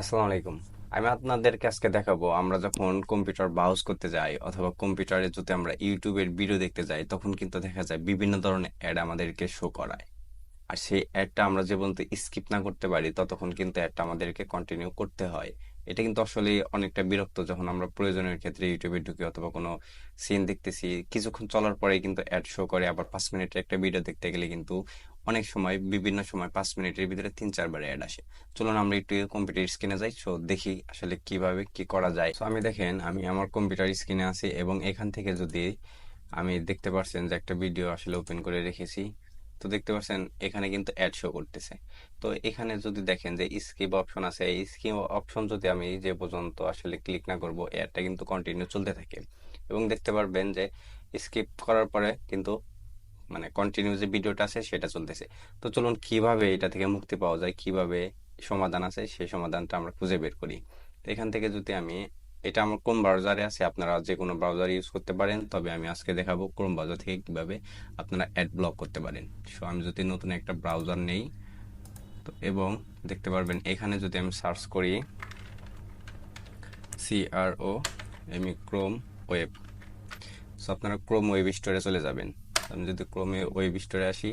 আসসালামু আলাইকুম। আমি আপনাদেরকে আজকে দেখাবো, আমরা যখন কম্পিউটার ব্রাউজ করতে যাই অথবা কম্পিউটারে যদি আমরা ইউটিউবের ভিডিও দেখতে যাই, তখন কিন্তু দেখা যায় বিভিন্ন ধরনের অ্যাড আমাদেরকে শো করায়। আর সেই অ্যাডটা আমরা যে পর্যন্ত স্কিপ না করতে পারি, ততক্ষণ কিন্তু অ্যাডটা আমাদেরকে কন্টিনিউ করতে হয়। এটা কিন্তু আসলে অনেকটা বিরক্ত যখন আমরা প্রয়োজনের ক্ষেত্রে ইউটিউবে ঢুকি অথবা কোনো সিন দেখতেছি। কিছুক্ষণ চলার পরে কিন্তু অ্যাড শো করে, আবার পাঁচ মিনিটের একটা ভিডিও দেখতে গেলে কিন্তু অনেক সময়, বিভিন্ন সময় পাঁচ মিনিটের ভিতরে তিন, চারবার অ্যাড আসে। চলুন আমরা একটু কম্পিউটার স্ক্রিনে যাই সো দেখি আসলে কীভাবে কি করা যায়। তো আমি দেখেন, আমি আমার কম্পিউটার স্ক্রিনে আছি এবং এখান থেকে যদি আমি দেখতে পাচ্ছেন যে একটা ভিডিও আসলে ওপেন করে রেখেছি, তো দেখতে পাচ্ছেন এখানে কিন্তু অ্যাড শো করতেছে। তো এখানে যদি দেখেন যে স্কিপ অপশন আছে, এই স্কিপ অপশন যদি আমি যে পর্যন্ত আসলে ক্লিক না করব অ্যাডটা কিন্তু কন্টিনিউ চলতে থাকে। এবং দেখতে পারবেন যে স্কিপ করার পরে কিন্তু মানে কন্টিনিউ যে ভিডিওটা আছে, সেটা চলতেছে। তো চলুন কীভাবে এটা থেকে মুক্তি পাওয়া যায়, কীভাবে সমাধান আছে, সেই সমাধানটা আমরা খুঁজে বের করি। এখান থেকে যদি আমি, এটা আমার কোন ব্রাউজারে আছে, আপনারা যে কোনো ব্রাউজার ইউজ করতে পারেন, তবে আমি আজকে দেখাবো ক্রোম ব্রাউজার থেকে কীভাবে আপনারা অ্যাড ব্লক করতে পারেন। সো আমি যদি নতুন একটা ব্রাউজার নেই, তো এবং দেখতে পারবেন, এখানে যদি আমি সার্চ করি C R O M E Chrome web so আপনারা ক্রোম ওয়েব স্টোরে চলে যাবেন। আমি যদি ক্রোমে ওয়েব স্টোরে আসি,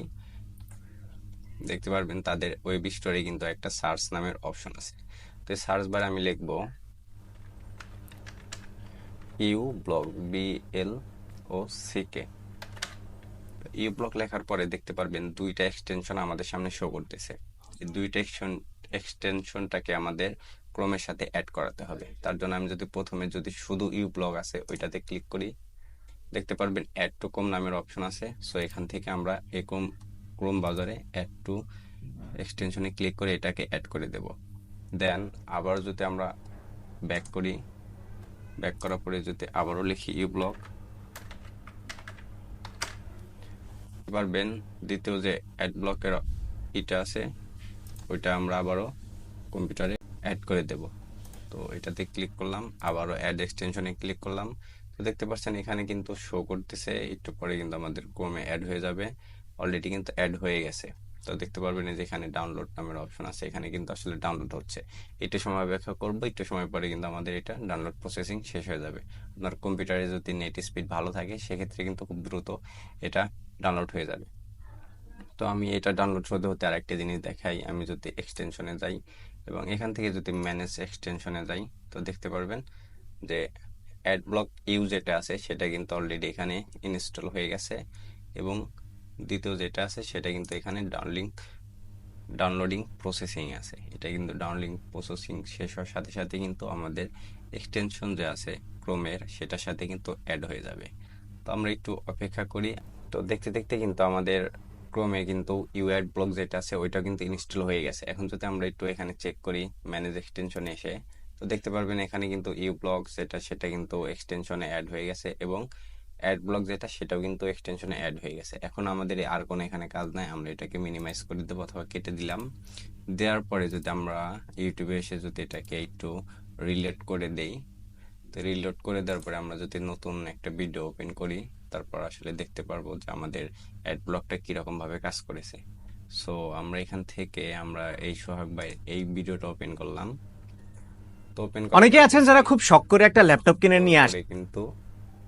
দেখতে পারবেন তাদের ওয়েব স্টোরে কিন্তু একটা সার্চ নামের অপশন আছে। তো সার্চ বারে আমি লিখব U block B L O C K. U block লেখার পরে দেখতে পারবেন দুইটা এক্সটেনশন আমাদের সামনে শো করতেছে। এই দুইটা এক্সটেনশনটাকে আমাদের ক্রোমের সাথে অ্যাড করাতে হবে। তার জন্য আমি যদি প্রথমে যদি শুধু ইউ ব্লগ আছে, ওইটাতে ক্লিক করি দেখতে পারবেন অ্যাড টু কম নামের অপশন আছে। সো এখান থেকে আমরা এই ক্রোম ক্রোম বাজারে অ্যাড টু এক্সটেনশনে ক্লিক করে এটাকে অ্যাড করে দেব। দেন আবার যদি আমরা ব্যাক করি ব্যাক করার পরে যদি আবারও লিখি ইউ ব্লক পারবেন দ্বিতীয় যে অ্যাড ব্লকের ইটা আছে, ওইটা আমরা আবারও কম্পিউটারে অ্যাড করে দেব। তো, এটাতে ক্লিক করলাম, আবারও অ্যাড এক্সটেনশনে ক্লিক করলাম। তো দেখতে পাচ্ছেন এখানে কিন্তু শো করতেছে, একটু পরে কিন্তু আমাদের ক্রোমে অ্যাড হয়ে যাবে। অলরেডি কিন্তু অ্যাড হয়ে গেছে। তো দেখতে পারবেন যে এখানে ডাউনলোড নামের অপশন আছে। এখানে কিন্তু আসলে ডাউনলোড হচ্ছে। একটু সময় অপেক্ষা করব, একটু সময় পরে কিন্তু আমাদের এটা ডাউনলোড প্রসেসিং শেষ হয়ে যাবে। আপনার কম্পিউটারে যদি নেট স্পিড ভালো থাকে, সেক্ষেত্রে কিন্তু খুব দ্রুত এটা ডাউনলোড হয়ে যাবে। তো আমি এটা ডাউনলোড হতে হতে আরেকটা জিনিস দেখাই। আমি যদি এক্সটেনশনে যাই এবং এখান থেকে যদি ম্যানেজ এক্সটেনশনে যাই, তো দেখতে পারবেন যে অ্যাড ব্লক ইউ যেটা আছে, সেটা কিন্তু অলরেডি এখানে ইনস্টল হয়ে গেছে। এবং দ্বিতীয় যেটা আছে, সেটা কিন্তু এখানে ডাউনলিং ডাউনলোডিং প্রসেসিং আছে। এটা কিন্তু ডাউনলিং প্রসেসিং শেষ হওয়ার সাথে সাথে কিন্তু আমাদের এক্সটেনশন যে আছে ক্রোমের সেটার সাথে কিন্তু অ্যাড হয়ে যাবে। তো আমরা একটু অপেক্ষা করি। তো দেখতে দেখতে কিন্তু আমাদের ক্রোমে কিন্তু ইউআইড ব্লক যেটা আছে ওইটা কিন্তু ইনস্টল হয়ে গেছে। এখন যদি আমরা একটু এখানে চেক করি ম্যানেজ এক্সটেনশনে এসে তো দেখতে পারবেন এখানে কিন্তু ইউ ব্লক যেটা, সেটা কিন্তু এক্সটেনশনে অ্যাড হয়ে গেছে এবং অ্যাড ব্লক যেটা, সেটাও কিন্তু এক্সটেনশনে অ্যাড হয়ে গেছে। এখন আমাদের আর কোনো এখানে কাজ নাই, আমরা এটাকে মিনিমাইজ করে দেবো অথবা কেটে দিলাম। দেওয়ার পরে যদি আমরা ইউটিউবে এসে যদি এটাকে একটু রিলেট করে দেই, তো রিলোড করে দেওয়ার পরে আমরা যদি নতুন একটা ভিডিও ওপেন করি, তারপর আসলে দেখতে পারব যে আমাদের অ্যাড ব্লকটা কীরকম ভাবে কাজ করেছে। সো আমরা এখান থেকে আমরা এই সোহাগ ভাই এই ভিডিওটা ওপেন করলাম। তো ওপেন অনেকে আছেন যারা খুব শখ করে একটা ল্যাপটপ কিনে নিয়ে আসে। কিন্তু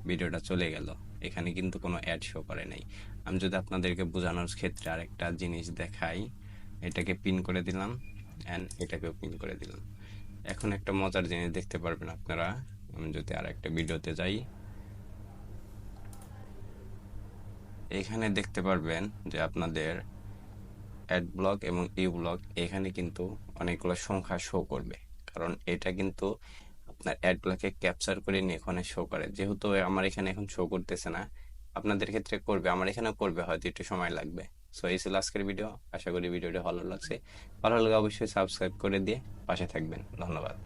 ভিডিওটা চলে গেল। এখানে কিন্তু কোনো অ্যাড শো করে নাই। আমি যদি আপনাদেরকে বোঝানোর ক্ষেত্রে আরেকটা জিনিস দেখাই এটাকে পিন করে দিলাম অ্যান্ড এটাকেও পিন করে দিলাম। এখন একটা মজার জিনিস দেখতে পারবেন আপনারা। আমি যদি আর একটা ভিডিওতে যাই। এখানে দেখতে পারবেন যে আপনাদের অ্যাড ব্লক এবং ইউ ব্লক এখানে কিন্তু অনেকগুলো সংখ্যা শো করবে। কারণ এটা কিন্তু আপনার অ্যাড ব্লকে ক্যাপচার করে নিয়ে এখানে শো করে। যেহেতু আমার এখানে এখন শো করতেছে না, আপনাদের ক্ষেত্রে করবে, আমার এখানে করবে, হয়তো একটু সময় লাগবে। সো এই ছিল আজকের ভিডিও আশা করি ভিডিওটি ভালো লাগছে। ভালো লাগলে অবশ্যই সাবস্ক্রাইব করে দিয়ে পাশে থাকবেন। ধন্যবাদ।